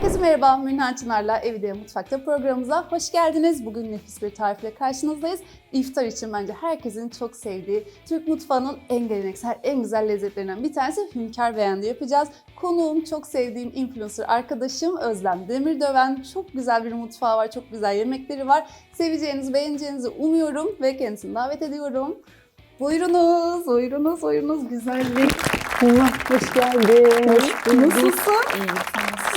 Herkese merhaba, Münhan Çınar'la Evde Mutfakta programımıza hoş geldiniz. Bugün nefis bir tarifle karşınızdayız. İftar için bence herkesin çok sevdiği Türk mutfağının en geleneksel, en güzel lezzetlerinden bir tanesi hünkâr beğendi yapacağız. Konuğum çok sevdiğim influencer arkadaşım Özlem Demirdöven. Çok güzel bir mutfağı var, çok güzel yemekleri var. Seveceğinizi, beğeneceğinizi umuyorum ve kendisini davet ediyorum. Buyurunuz, buyurunuz, buyurunuz. Güzellik. Hoş geldin. Nasılsın? İyiyim.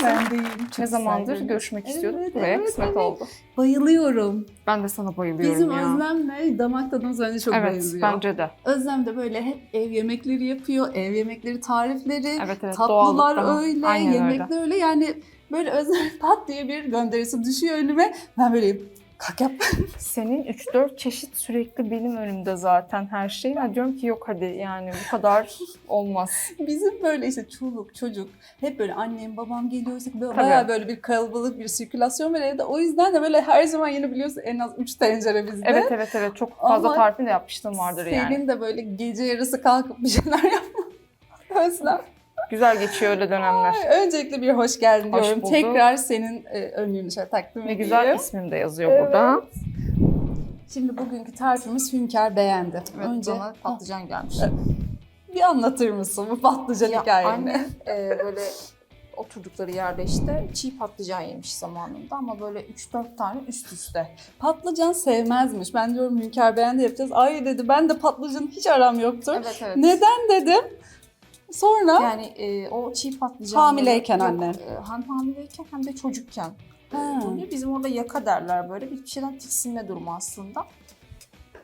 Ben de iyiyim. Çok Ne zamandır güzel. görüşmek Evet, istiyorduk. evet, Buraya evet, kısmet evet. oldu. Bayılıyorum. Ben de sana bayılıyorum Bizim ya. Özlem'le damak tadımız bence çok evet benziyor. bence de. Özlem de böyle hep ev yemekleri yapıyor, ev yemekleri tarifleri, Evet evet tatlılar öyle, Aynen yemekler öyle. Yani böyle Özlem pat diye bir gönderisi düşüyor önüme. Ben böyleyim. Kalk yap. Senin 3-4 çeşit sürekli benim önümde zaten her şey. Ben diyorum ki yok hadi yani bu kadar olmaz. Bizim böyle işte çoluk çocuk hep böyle annem babam geliyorsa böyle Tabii. bayağı böyle bir kalabalık bir sirkülasyon var evde. O yüzden de böyle her zaman yine biliyorsun en az 3 tencere bizde. Evet evet evet çok fazla Ama tarifini de yapmıştım vardır Senin yani. de böyle gece yarısı kalkıp bir şeyler yapma. Özlem. Güzel geçiyor öyle dönemler. Ay, Öncelikle bir hoş geldin Hoş diyorum. bulduk. Tekrar senin e, önlüğünü şöyle takdim Ne güzel ismim de yazıyor Evet. burada. Şimdi bugünkü tarifimiz Hünkar beğendi. Evet Önce bana patlıcan gelmiş. bir anlatır mısın bu patlıcan Ya hikayeni? annem e, böyle oturdukları yerde işte çiğ patlıcan yemiş zamanında ama böyle 3-4 tane üst üste. Patlıcan sevmezmiş. Ben diyorum Hünkar beğendi yapacağız. Ay dedi ben de patlıcan hiç aram yoktur. Evet evet. Neden dedim. Sonra Yani e, o çiğ patlıcan Hamileyken anne. hem hamileyken hem de çocukken. Ha. Oluyor. Bizim orada yaka derler böyle bir şeyden tiksinme durumu aslında.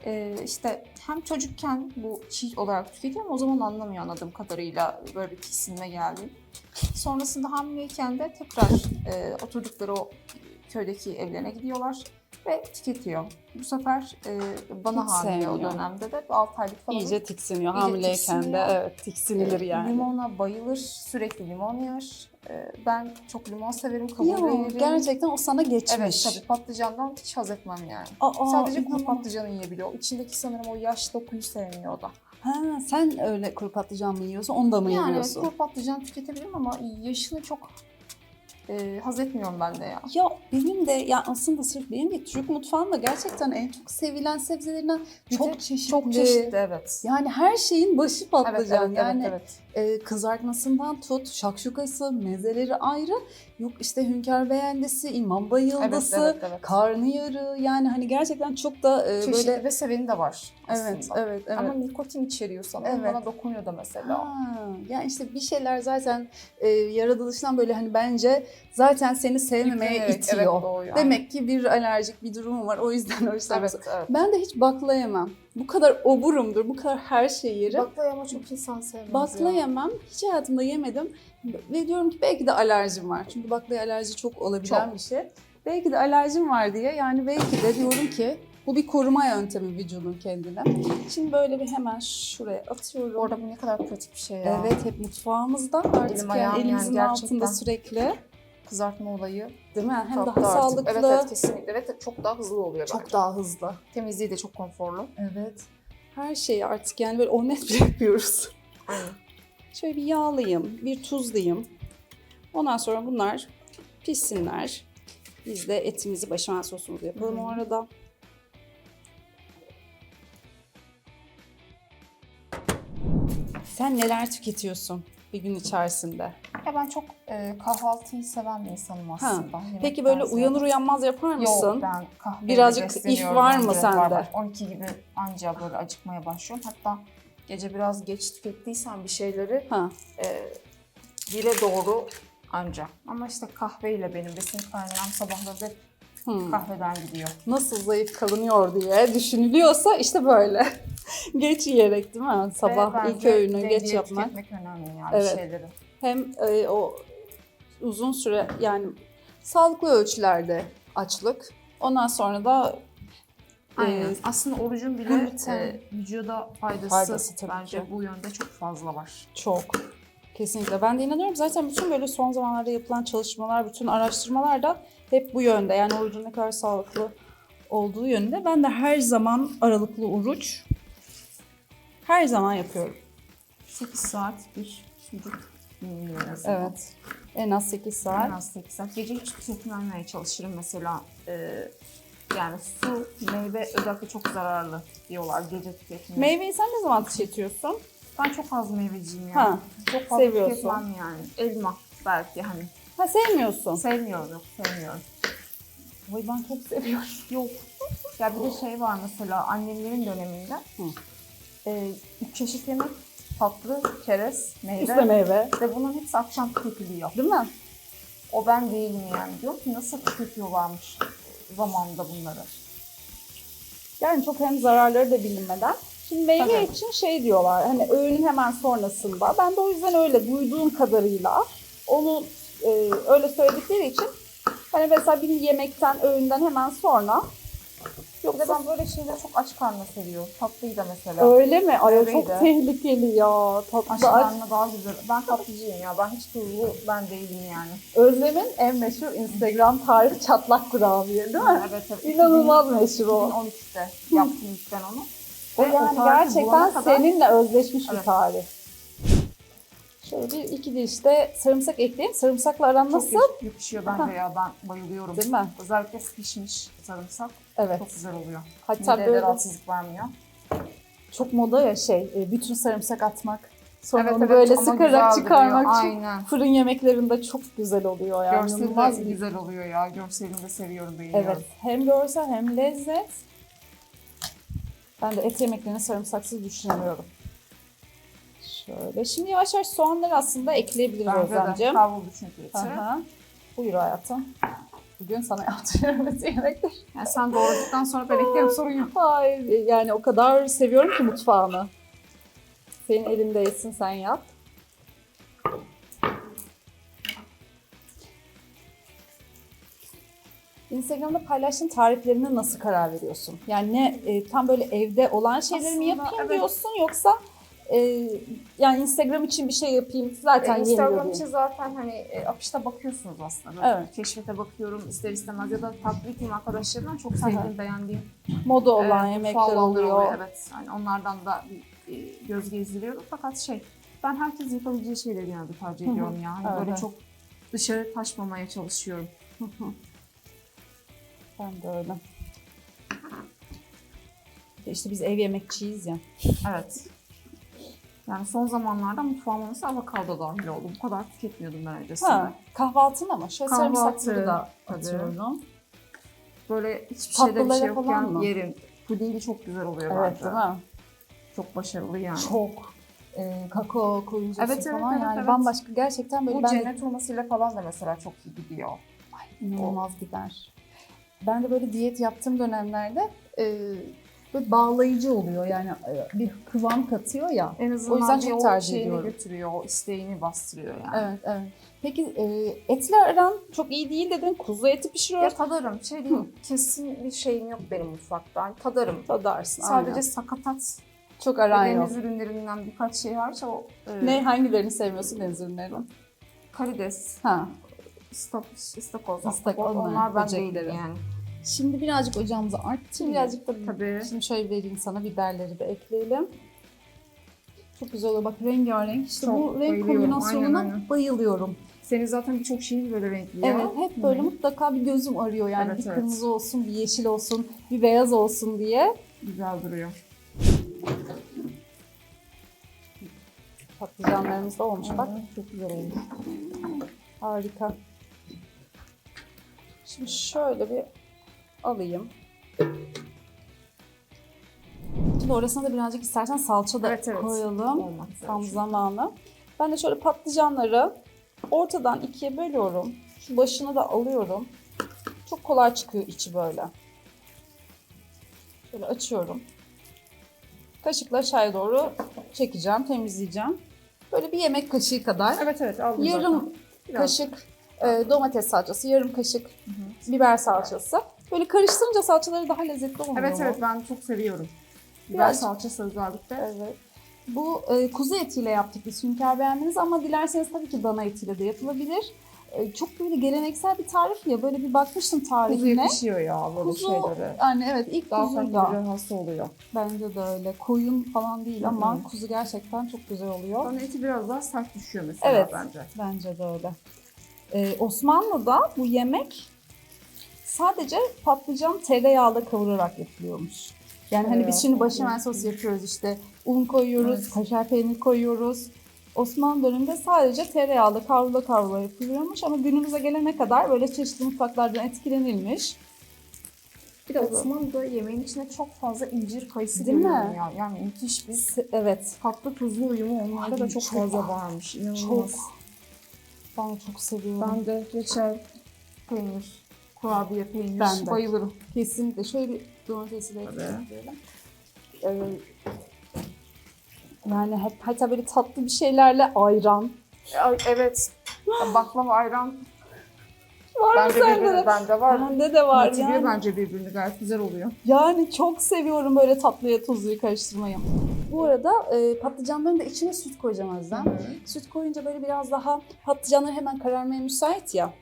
E, işte hem çocukken bu çiğ olarak tüketiyor ama o zaman anlamıyor anladığım kadarıyla böyle bir tiksinme geldi. Sonrasında hamileyken de tekrar e, oturdukları o köydeki evlerine gidiyorlar ve tüketiyor. Bu sefer e, bana Hiç hamile o sevmiyor. dönemde de 6 aylık falan. iyice tiksiniyor. İyice Hamileyken de tiksiniyor. evet tiksinilir Ee, yani. Limona bayılır, sürekli limon yer. Ee, Ben çok limon severim, kabul Ya, veririm. gerçekten o sana geçmiş. Evet tabii patlıcandan hiç haz etmem yani. Aa, Sadece kuru patlıcanı yiyebiliyor. İçindeki sanırım o yaş dokuyu sevmiyor o da. Ha, sen öyle kuru patlıcan mı yiyorsun? Onu da mı yani yiyorsun? kuru patlıcan tüketebilirim ama yaşını çok e, haz etmiyorum ben de ya. Ya benim de ya aslında sırf benim de Türk mutfağında gerçekten en çok sevilen sebzelerinden çok çeşitli. Çok çeşitli evet. Yani her şeyin başı Evet, patlıcan. evet, yani evet, evet. E, kızartmasından tut, şakşukası, mezeleri ayrı. Yok işte hünkâr beğendisi, imam bayıldısı, Evet, evet, evet. karnıyarı. Yani hani gerçekten çok da e, Çeşitli böyle... ve seveni de var aslında. Evet, evet, evet. Ama nikotin içeriyor sanırım. Evet. Bana dokunuyor da mesela. Ha, yani işte bir şeyler zaten e, yaratılıştan böyle hani bence zaten seni sevmemeye Yüklenerek, itiyor. Evet, doğuyor. Demek ki bir alerjik bir durumu var. O yüzden yüzden. Evet, evet. Ben de hiç bakla yemem. Bu kadar oburumdur. Bu kadar her şeyi yerim. Bakla ama çok insan sevmez Bakla ya. yemem. Hiç hayatımda yemedim. Ve diyorum ki belki de alerjim var. Çünkü baklaya alerji çok olabilen Çok. bir şey. Belki de alerjim var diye yani belki de diyorum ki bu bir koruma yöntemi vücudun kendine. Şimdi böyle bir hemen şuraya atıyorum. Bu arada bu ne kadar pratik bir şey ya. Evet hep mutfağımızda artık Elim yani yani elimizin gerçekten. altında sürekli. Kızartma olayı Değil mi? Hem daha da artık- sağlıklı, Evet evet kesinlikle. Evet çok daha hızlı oluyor çok bence. daha hızlı. Temizliği de çok konforlu. Evet. Her şeyi artık yani böyle omlet bile yapıyoruz. Aynen. Şöyle bir yağlayayım, bir tuzlayayım. Ondan sonra bunlar pişsinler. Biz de etimizi başamel sosumuzu yapalım Hı. o arada. Sen neler tüketiyorsun bir gün içerisinde? Ya ben çok e, kahvaltıyı seven bir insanım aslında. Yemekten Peki böyle uyanır uyanmaz yapar mısın? Yok ben kahveyle Birazcık if var mı sende? Var, var. 12 gibi anca böyle acıkmaya başlıyorum. Hatta gece biraz geç tükettiysen bir şeyleri Ha. e, bire doğru anca. Ama işte kahveyle benim besin kaynağım sabahları hep Hmm. kahveden gidiyor. Nasıl zayıf kalınıyor diye düşünülüyorsa işte böyle. geç yiyerek değil mi? Sabah ilk öğünü geç yapmak. önemli yani Evet. şeyleri. Hem e, o uzun süre yani sağlıklı ölçülerde açlık. Ondan sonra da e, Aynen. Aslında orucun bile gluten. e, vücuda faydası, Faydası tabii bence ki. bu yönde çok fazla var. çok. Kesinlikle. Ben de inanıyorum. Zaten bütün böyle son zamanlarda yapılan çalışmalar, bütün araştırmalar da hep bu yönde. Yani orucun ne kadar sağlıklı olduğu yönünde. Ben de her zaman aralıklı oruç her zaman yapıyorum. 8 saat bir sucuk yiyorum. Evet. En az 8 saat. En az 8 saat. Gece hiç tüketmemeye çalışırım mesela. Ee, yani su, meyve özellikle çok zararlı diyorlar gece tüketimi. Meyveyi sen ne zaman tüketiyorsun? ben çok az meyveciyim ya. Ha, çok fazla seviyorsun. tüketmem yani. Elma belki hani. Ha sevmiyorsun. Sevmiyorum yok sevmiyorum. Oy ben çok seviyorum. Yok. Ya bir de şey var mesela annemlerin döneminde. Hı. E, üç çeşit yemek, tatlı, çerez, meyve. Üstte meyve. Ve bunların hepsi akşam tüketiliyor. Değil mi? O ben değilim yani. Diyorum ki nasıl tüketiyorlarmış zamanında bunları. Yani çok hem zararları da bilinmeden. Şimdi meyve Tabii. için şey diyorlar hani öğünün hemen sonrasında. Ben de o yüzden öyle duyduğum kadarıyla onu e, öyle söyledikleri için hani mesela bir yemekten öğünden hemen sonra Bir de yoksa ben böyle şeyleri çok aç karnına seviyorum. Tatlıyı da mesela. öyle mi? Ay çok tehlikeli ya. Tatlı aç. karnına daha güzel. Ben tatlıcıyım ya. Ben hiç tuzlu ben değilim yani. Özlem'in en meşhur Instagram tarifi çatlak kurabiye değil mi? Evet evet. İnanılmaz meşhur o. 2013'te yaptım ben onu. O Ve yani gerçekten kadar- seninle özleşmiş bir Evet. tarif. Şöyle bir iki diş de sarımsak ekleyeyim. Sarımsakla aran Çok nasıl? yak- yakışıyor bence ya. Ben bayılıyorum. Değil mi? Özellikle pişmiş sarımsak Evet. çok güzel oluyor. Hatta Mideye böyle rahatsızlık vermiyor. çok moda ya şey, e, bütün sarımsak atmak. Sonra Evet, onu evet, böyle sıkarak çıkarmak duruyor. için Aynen. fırın yemeklerinde çok güzel oluyor yani. Görseli İnanılmaz de bir- güzel oluyor ya. Görselini de seviyorum, beğeniyorum. Evet. Hem görsel hem lezzet. Ben de et yemeklerini sarımsaksız düşünemiyorum. Şöyle. Şimdi yavaş yavaş soğanları aslında ekleyebiliriz Bence de Özlemciğim. kavruldu çünkü. Buyur hayatım. Bugün sana yaptırıyorum et yemekleri. Yani sen doğradıktan sonra ben eklerim sorun yok. Hayır yani o kadar seviyorum ki mutfağını. Senin elindeysin sen yap. Instagram'da paylaştığın tariflerine nasıl karar veriyorsun? Yani ne e, tam böyle evde olan şeyleri mi Aslında yapayım evet. diyorsun yoksa e, yani Instagram için bir şey yapayım zaten E, Instagram için zaten hani e, akışta bakıyorsunuz aslında. Böyle Evet. Keşfete bakıyorum ister istemez ya da takip ettiğim arkadaşlarımdan çok sevdiğim, beğendiğim Moda olan e, yemekler olanlar oluyor. Evet. Hani onlardan da bir e, göz gezdiriyorum. Fakat şey ben herkes yapabileceği şeyleri genelde tercih ediyorum yani. Evet, Böyle çok dışarı taşmamaya çalışıyorum. Ben de öyle. İşte biz ev yemekçiyiz ya. Evet. Yani son zamanlarda mutfağıma mesela avokado dahil oldu. Bu kadar tüketmiyordum ben öncesinde. Ha, kahvaltın ama şöyle sarımsakları da atıyorum. Böyle hiçbir şeyde bir şey yokken mı? yerim. Pudingi çok güzel oluyor Evet bence. değil mi? Çok başarılı yani. Çok. Ee, kakao koyuncusu Evet, evet, falan evet, yani evet. bambaşka gerçekten böyle Bu ben cennet hurmasıyla falan da mesela çok iyi gidiyor. inanılmaz gider. Ben de böyle diyet yaptığım dönemlerde e, böyle bağlayıcı oluyor yani e, bir kıvam katıyor ya. En azından O yüzden çok tercih şeyini ediyorum. götürüyor, o isteğini bastırıyor yani. Evet evet. Peki e, etle aran çok iyi değil dedin. Kuzu eti Ya pişiriyoruz. tadarım. Şey değil, kesin bir şeyim yok benim mutfakta. Tadarım. Tadarsın. Sadece aynen. sakatat çok ve aran yok. deniz ürünlerinden birkaç şey hariç o e, Ne hangilerini sevmiyorsun deniz ürünlerinin? karides, Ha. istakoz, İstakoz, onlar, ben değilim yani. Şimdi birazcık ocağımızı arttırayım. Birazcık da Tabii. Şimdi şöyle vereyim sana biberleri de ekleyelim. Çok güzel oluyor. Bak rengarenk. İşte Çok bu renk bayılıyorum. kombinasyonuna Aynen, aynen. bayılıyorum. Senin zaten birçok şeyin böyle renkli ya. Evet, hep böyle mutlaka bir gözüm arıyor yani. Evet, bir evet. kırmızı olsun, bir yeşil olsun, bir beyaz olsun diye. Güzel duruyor. Patlıcanlarımız da olmuş bak. çok güzel olmuş. Harika. Şimdi şöyle bir alayım. Şimdi orasına da birazcık istersen salça da Evet, evet. koyalım. Olmak. Tam zamanı. Ben de şöyle patlıcanları ortadan ikiye bölüyorum. Şu başını da alıyorum. Çok kolay çıkıyor içi böyle. Şöyle açıyorum. Kaşıkla aşağıya doğru çekeceğim, temizleyeceğim. Böyle bir yemek kaşığı kadar. Evet evet aldım Yarım zaten. Kaşık e, domates salçası, yarım kaşık biber salçası. Böyle karıştırınca salçaları daha lezzetli oluyor. Evet evet ben çok seviyorum. Biber Biraz- salçası özellikle. Evet. Bu e, kuzu etiyle yaptık biz hünkâr beğendiniz ama dilerseniz tabii ki dana etiyle de yapılabilir. E, çok böyle geleneksel bir tarif ya böyle bir bakmıştım Kuzu tarifine. yakışıyor ya böyle Kuzu, şeylere. yani evet ilk Daha kuzu farklı da bir rahatsız oluyor. bence de öyle. Koyun falan değil ama hı. kuzu gerçekten çok güzel oluyor. Bana eti biraz daha sert düşüyor mesela Evet. bence. Bence de öyle. Ee, Osmanlı'da bu yemek sadece patlıcan tereyağla kavurarak yapılıyormuş. Yani hani biz şimdi başamel sos yapıyoruz işte un koyuyoruz, Evet. kaşar peynir koyuyoruz. Osmanlı döneminde sadece tereyağla kavrula kavrula yapılıyormuş ama günümüze gelene kadar böyle çeşitli mutfaklardan etkilenilmiş. Bir de Osmanlı'da yemeğin içine çok fazla incir kayısı Değil mi? ya. Yani müthiş bir Evet, tatlı tuzlu uyumu onlarda da çok, çok fazla var. varmış. çok. İnanılmaz. Ben çok seviyorum. Ben de reçel, peynir, kurabiye peynir Ben de. bayılırım. Kesinlikle. Şöyle domatesi de Tabii. ekleyelim. Ee, yani hep, hatta böyle tatlı bir şeylerle ayran. Ay, evet. Baklava ayran Var mı bende sende birbirini de? bende var. Bende de var Bitiriyor yani. bence birbirini gayet güzel oluyor. Yani çok seviyorum böyle tatlıya tuzluyu karıştırmayı. Bu arada e, patlıcanların da içine süt koyacağım Özlem. Süt koyunca böyle biraz daha patlıcanlar hemen kararmaya müsait ya.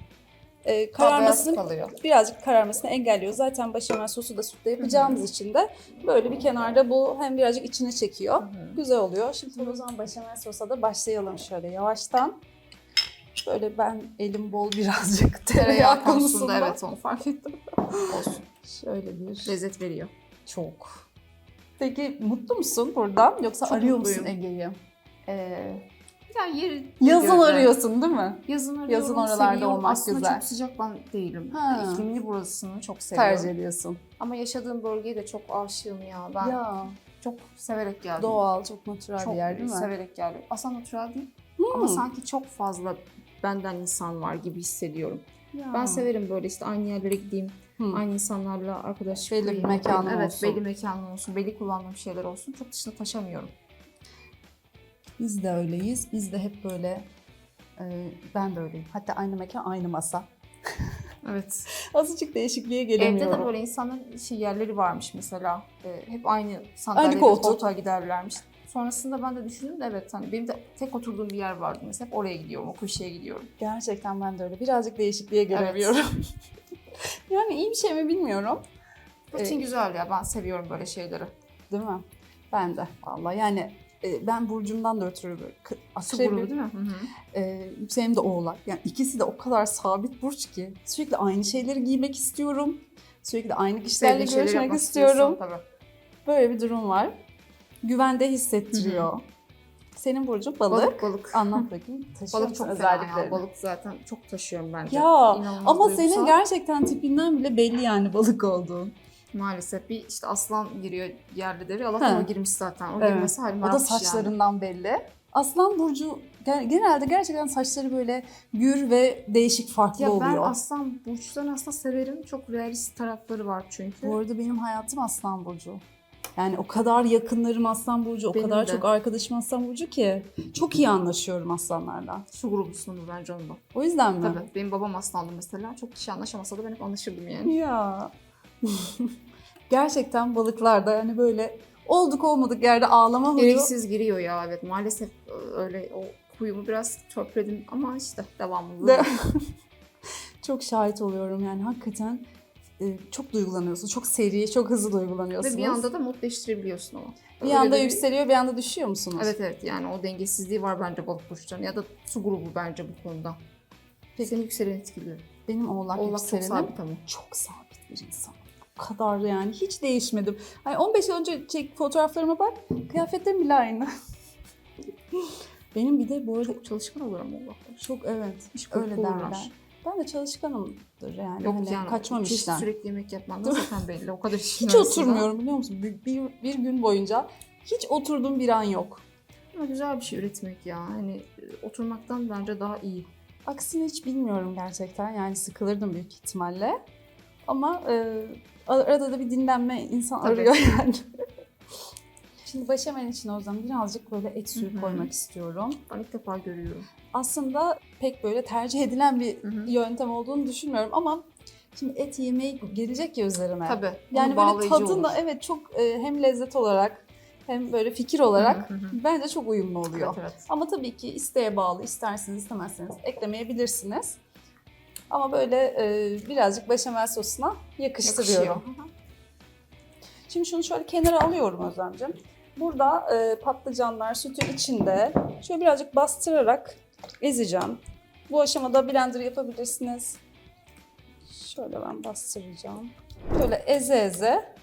E, kararmasını kalıyor. birazcık kararmasını engelliyor. Zaten başamel sosu da sütle yapacağımız için de böyle bir kenarda bu hem birazcık içine çekiyor. Güzel oluyor. Şimdi o zaman başamel sosa da başlayalım şöyle yavaştan. Böyle ben elim bol birazcık tereyağı konusunda. evet onu fark ettim. Olsun. Şöyle bir. Lezzet veriyor. Çok. Peki mutlu musun buradan yoksa Çok arıyor musun. Ege'yi? Ee, yani yeri Yazın göre. arıyorsun değil mi? Yazın arıyorum, Yazın oralarda seviyorum. olmak Aslında güzel. çok sıcak ben değilim. Ha. İklimli burasını çok seviyorum. Tercih ediyorsun. Ama yaşadığım bölgeye de çok aşığım ya. Ben Ya çok severek geldim. doğal, çok natural çok bir yer değil mi? severek geldim. Aslında natural değil Hmm. ama sanki çok fazla benden insan var gibi hissediyorum. Ya. Ben severim böyle işte aynı yerlere gideyim, Hı. aynı insanlarla arkadaşlık Belli bir kurayım. mekanın evet, olsun. belli mekanım olsun, belli kullandığım şeyler olsun. Çok dışına taşamıyorum. Biz de öyleyiz. Biz de hep böyle e, ben de öyleyim. Hatta aynı mekan, aynı masa. Evet. Azıcık değişikliğe Evde gelemiyorum. de böyle insanların şey yerleri varmış mesela. Ee, hep aynı sandalyede koltuk. koltuğa giderlermiş. Sonrasında ben de düşündüm de evet hani benim de tek oturduğum bir yer vardı mesela. Hep oraya gidiyorum, o köşeye gidiyorum. Gerçekten ben de öyle. Birazcık değişikliğe gelemiyorum. yani iyi bir şey mi bilmiyorum. Rutin Ee, güzel ya ben seviyorum böyle şeyleri. Değil mi? Ben de vallahi yani e, ben burcumdan da ötürü böyle akrep, grubu değil mi? Hı hı. e, Yükseğim de oğlak. Yani ikisi de o kadar sabit burç ki sürekli aynı şeyleri giymek istiyorum. Sürekli aynı kişilerle Sevdiğin görüşmek istiyorum. Tabii. Böyle bir durum var. Güvende hissettiriyor. Senin burcun balık. Balık balık. Anlat bakayım. Balık çok ya. özelliklerini? Balık zaten çok taşıyorum bence. Ya İnanılmaz ama duygusal. senin gerçekten tipinden bile belli yani balık olduğun. Maalesef bir işte aslan giriyor yerli deri. Allah'tan Ha. o girmiş zaten. O Evet. girmesi halim O da varmış yani. saçlarından belli. Aslan burcu gen- genelde gerçekten saçları böyle gür ve değişik farklı Ya ben oluyor. aslan burçlarını aslında severim. Çok realist tarafları var çünkü. Bu arada benim hayatım Aslan Burcu. Yani o kadar yakınlarım Aslan Burcu, o Benim kadar de. çok arkadaşım Aslan Burcu ki çok iyi anlaşıyorum aslanlarla. Su grubusundur bence onda. O yüzden mi? Tabii. Benim babam aslandı mesela. Çok kişi anlaşamasa da ben hep anlaşırdım yani. Ya. Gerçekten balıklarda yani böyle olduk olmadık yerde ağlama huyu. Gereksiz giriyor ya evet. Maalesef öyle o huyumu biraz törpüledim ama işte devamlılığı. De- çok şahit oluyorum yani hakikaten e, çok duygulanıyorsun. Çok seri, çok hızlı duygulanıyorsunuz. Ve bir anda da modleştirebiliyorsun ama. bir Öyle anda de yükseliyor, bir anda düşüyor musunuz? Evet evet yani o dengesizliği var bence balık burçlarının ya da su grubu bence bu konuda. Peki. Senin yükselen etkili. Benim oğlak, Oğlak çok yükselenim sabit ama. çok sabit bir insan. Kadar yani hiç değişmedim. Hani 15 yıl önce çek fotoğraflarıma bak, kıyafetlerim bile aynı. Benim bir de bu arada Çok çalışkan olur ama oğlaklar. çok evet İş öyle derler. uğraş. Ben de çalışkanımdır yani. Yok hani yani kaçmam çeşit işten. sürekli yemek yapmandan zaten belli. O kadar işin Hiç arasında. oturmuyorum biliyor musun? Bir, bir, bir gün boyunca hiç oturduğum bir an yok. Ama güzel bir şey üretmek ya. Hani e, oturmaktan bence daha iyi. Aksini hiç bilmiyorum gerçekten. Yani sıkılırdım büyük ihtimalle. Ama e, arada da bir dinlenme insan Tabii. arıyor yani. Şimdi başamel için o zaman birazcık böyle et suyu Hı hı. koymak istiyorum. Ben ilk defa görüyorum. Aslında pek böyle tercih edilen bir Hı hı. yöntem olduğunu düşünmüyorum ama şimdi et yemeği gelecek ya üzerime. Tabii. Yani böyle tadında olur. evet çok e, hem lezzet olarak hem böyle fikir olarak Hı hı hı. bence çok uyumlu oluyor. Evet, evet. Ama tabii ki isteğe bağlı, isterseniz istemezseniz eklemeyebilirsiniz. Ama böyle e, birazcık beşamel sosuna yakıştırıyorum. Yakışıyor. Şimdi şunu şöyle kenara alıyorum Özlemciğim. Burada e, patlıcanlar sütün içinde şöyle birazcık bastırarak ezeceğim. Bu aşamada blender yapabilirsiniz. Şöyle ben bastıracağım. Şöyle eze eze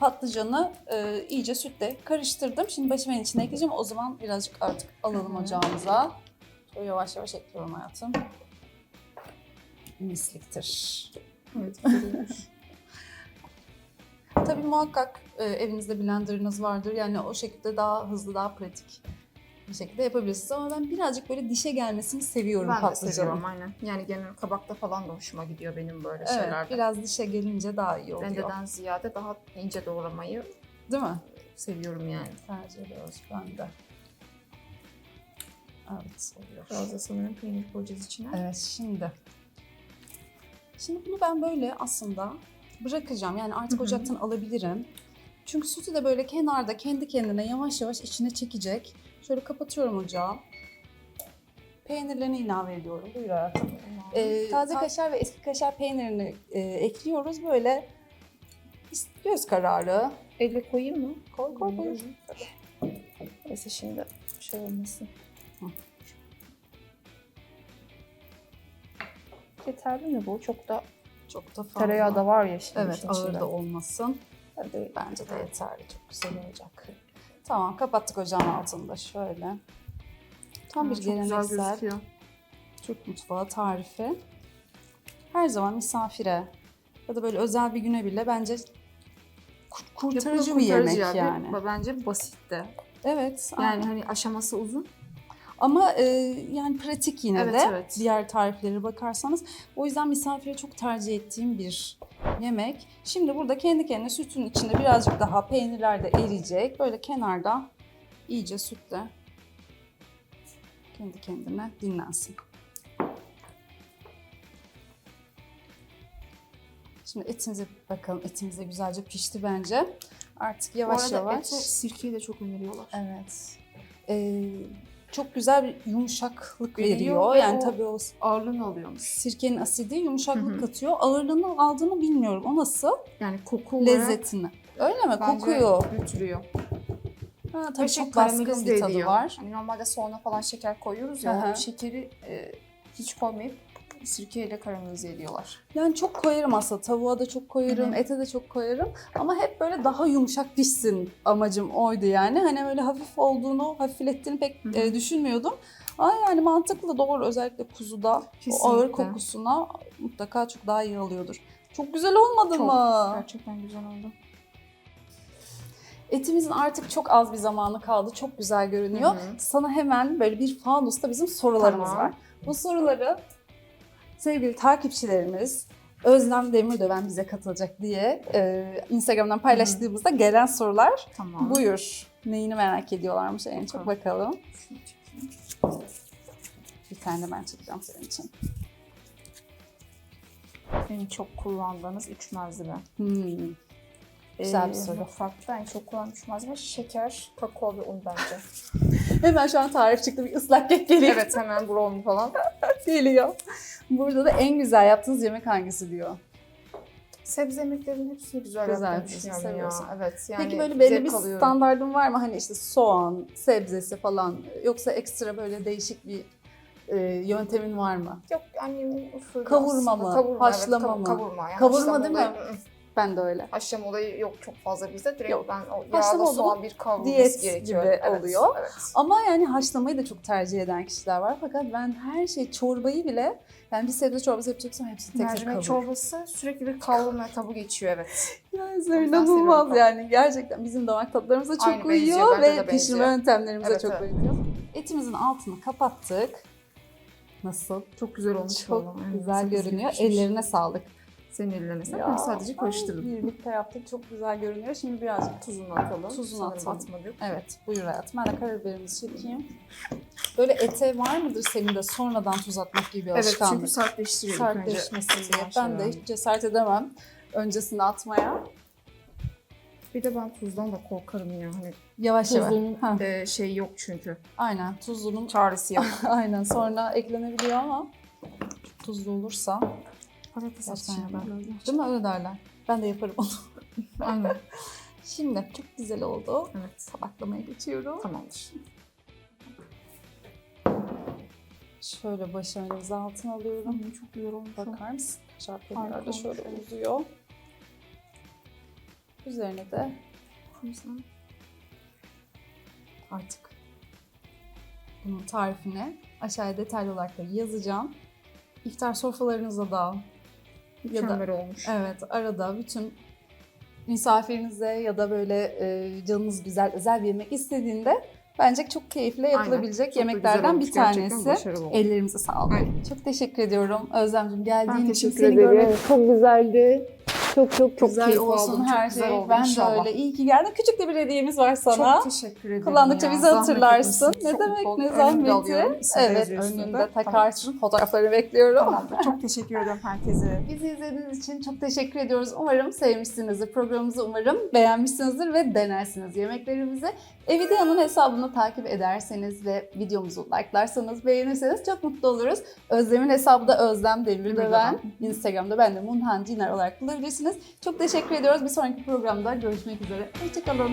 patlıcanı e, iyice sütle karıştırdım. Şimdi beşamelin içine ekleyeceğim. O zaman birazcık artık alalım ocağımıza. Şöyle yavaş yavaş ekliyorum hayatım. Misliktir. Evet. Tabii muhakkak e, evinizde blenderınız vardır. Yani o şekilde daha hızlı, daha pratik bir şekilde yapabilirsiniz. Ama ben birazcık böyle dişe gelmesini seviyorum ben de patlıcanın. seviyorum aynen. Yani genel kabakta falan da hoşuma gidiyor benim böyle Evet, şeylerde. biraz dişe gelince daha iyi oluyor. Rendeden ziyade daha ince doğramayı Değil mi? seviyorum yani. Tercih ediyoruz ben de. Evet, oluyor. Biraz da sanırım peynir koyacağız içine. Evet, şimdi. Şimdi bunu ben böyle aslında bırakacağım. Yani artık ocaktan alabilirim. Çünkü sütü de böyle kenarda kendi kendine yavaş yavaş içine çekecek. Şöyle kapatıyorum ocağı. Peynirlerini ilave ediyorum. Buyur hayatım. Ee, taze ta- kaşar ve eski kaşar peynirini e, ekliyoruz. Böyle göz kararı. Elle koyayım mı? Koy koy koy. Neyse şimdi şey olmasın. Hı. Yeterli mi bu? Çok da Çok da fazla. tereyağı da var ya şimdi. Evet ağır içinde. da olmasın. Hadi. Bence de yeterli. Çok güzel olacak. Tamam kapattık ocağın altında şöyle. Tam bir Çok güzel geleneksel gözüküyor. Türk mutfağı tarifi. Her zaman misafire ya da böyle özel bir güne bile bence kur- kurtarıcı Yapımı bir yemek kurtarıcı yani. Ve Bence basit de. Evet. Yani aynen. hani aşaması uzun. Ama e, yani pratik yine Evet, de evet. diğer tariflere bakarsanız. O yüzden misafire çok tercih ettiğim bir yemek. Şimdi burada kendi kendine sütün içinde birazcık daha peynirler de eriyecek. Böyle kenarda iyice sütle kendi kendine dinlensin. Şimdi etimize bakalım. Etimiz de güzelce pişti bence. Artık yavaş Bu arada yavaş. ete sirkeyi de çok öneriyorlar. Evet. Ee, çok güzel bir yumuşaklık Veriyor veriyor. ve Yani tabii o Ağırlığını alıyormuş. sirkenin asidi yumuşaklık katıyor. Ağırlığını aldığını bilmiyorum. O nasıl? Yani koku olarak Lezzetini. Öyle mi? bence Kokuyor. götürüyor. Ha, Ve tabii şey çok baskın bir tadı ediyor. var. Hani normalde soğana falan şeker koyuyoruz ya. hı. O şekeri e, hiç koymayıp sirkeyle karamelize ediyorlar. Yani çok koyarım aslında. Tavuğa da çok koyarım, Hı hı. ete de çok koyarım. Ama hep böyle daha yumuşak pişsin amacım oydu yani. Hani böyle hafif olduğunu, hafiflettiğini pek e, düşünmüyordum. Ama yani mantıklı doğru özellikle kuzuda o ağır Kesinlikle. kokusuna mutlaka çok daha iyi alıyordur. Çok güzel olmadı Çok. mı? Gerçekten güzel oldu. Etimizin artık çok az bir zamanı kaldı. Çok güzel görünüyor. Hı hı. Sana hemen böyle bir fanusta bizim sorularımız Tamam. var. Bu soruları sevgili takipçilerimiz Özlem Demirdöven bize katılacak diye e, Instagram'dan paylaştığımızda gelen sorular. Tamam. Buyur. Neyini merak ediyorlarmış en çok Tamam. bakalım. Bir tane de ben çekeceğim senin için. En çok kullandığınız üç malzeme. Hmm. Güzel bir Ee, soru. Mutfakta en çok kullandığım üç malzeme şeker, kakao ve un bence. Hemen şu an tarif çıktı. Bir ıslak kek geliyor. evet hemen brownie falan. geliyor. Burada da en güzel yaptığınız yemek hangisi diyor. Sebze yemeklerinin hepsini güzel, Güzel yapmayı yapıyorsun, düşünüyorum seviyorsun. ya. Evet yani Peki böyle belli bir alıyorum. standardın var mı? Hani işte soğan, sebzesi falan yoksa ekstra böyle değişik bir e, yöntemin var mı? Yok annemin usulü Kavurma aslında. mı? Kavurma, Haşlama evet, mı? kav- Kavurma. Yani Kavurma değil mi? Ben de öyle. Haşlama olayı yok çok fazla bizde. Direkt Yok. ben o yağda soğan bir kavrulması gerekiyor. gibi Evet, oluyor. Evet. Ama yani haşlamayı da çok tercih eden kişiler var. Fakat ben her şey çorbayı bile yani bir sebze çorbası yapacaksam hepsini tek tek Mercimek kavur. çorbası sürekli bir kavrulma etabı geçiyor evet. Yani inanılmaz yani. Gerçekten bizim damak tatlarımıza çok Aynı uyuyor ve pişirme yöntemlerimize Evet, çok evet. uyuyor. Etimizin altını kapattık. Nasıl? Çok güzel olmuş Çok vallahi. Güzel görünüyor. Ellerine sağlık. Sağlık. Ya, Ben sadece karıştırdım. Birlikte yaptık. Çok güzel görünüyor. Şimdi birazcık Tuzunu atalım. Tuzunu atalım. atmadık. Evet, buyur hayatım. Ben de karabiberimizi çekeyim. Böyle ete var mıdır senin de sonradan tuz atmak gibi bir Evet alışkanlık? çünkü sertleştiriyor. Sertleşmesin diye. Ben de hiç cesaret edemem öncesinde atmaya. Bir de ben tuzdan da korkarım ya. Hani Yavaş yavaş. tuzluğun Ha, e, şey yok çünkü. Aynen, tuzlunun Çaresi yok. aynen sonra eklenebiliyor ama tuzlu olursa Patates yaparım. böyle. değil mi öyle derler. Ben de yaparım onu. Aynen. Şimdi çok güzel oldu. Evet. Tabaklamaya geçiyorum. Tamamdır. Şöyle başarımızı altına alıyorum. Ay, çok o. Bakar mısın? Şartlar Harika da şöyle uzuyor. Üzerine de Güzel. artık bunun tarifini aşağıya detaylı olarak da yazacağım. İftar sofralarınıza da ya da olmuş. evet arada bütün misafirinize ya da böyle e, canınız güzel özel bir yemek istediğinde bence çok keyifle yapılabilecek Çok da güzel yemeklerden olmuş, bir tanesi. Ellerimize sağlık. Aynen. Çok teşekkür ediyorum Özlemciğim geldiğin Ben için teşekkür seni ederim. görmek çok güzeldi. Çok çok, Çok güzel keyif olsun aldım, her çok şey. oldu ben inşallah. de öyle. İyi ki geldin. Küçük de bir hediyemiz var sana. Çok teşekkür ederim Kullandıkça ya. bizi Zahmet hatırlarsın. etmişsin. Ne Çok demek oldum. ne zahmeti. Evet önünde Tamam. takarsın. Fotoğraflarını bekliyorum. Tamamdır. Çok teşekkür ederim herkese. Bizi izlediğiniz için çok teşekkür ediyoruz. Umarım sevmişsinizdir. Programımızı umarım beğenmişsinizdir ve denersiniz yemeklerimizi. Evidea'nın hesabını takip ederseniz ve videomuzu like'larsanız, beğenirseniz çok mutlu oluruz. Özlem'in hesabı da Özlem Demir ve ben. Instagram'da ben de Munhan Ciner olarak bulabilirsiniz. Çok teşekkür ediyoruz. Bir sonraki programda görüşmek üzere. Hoşçakalın.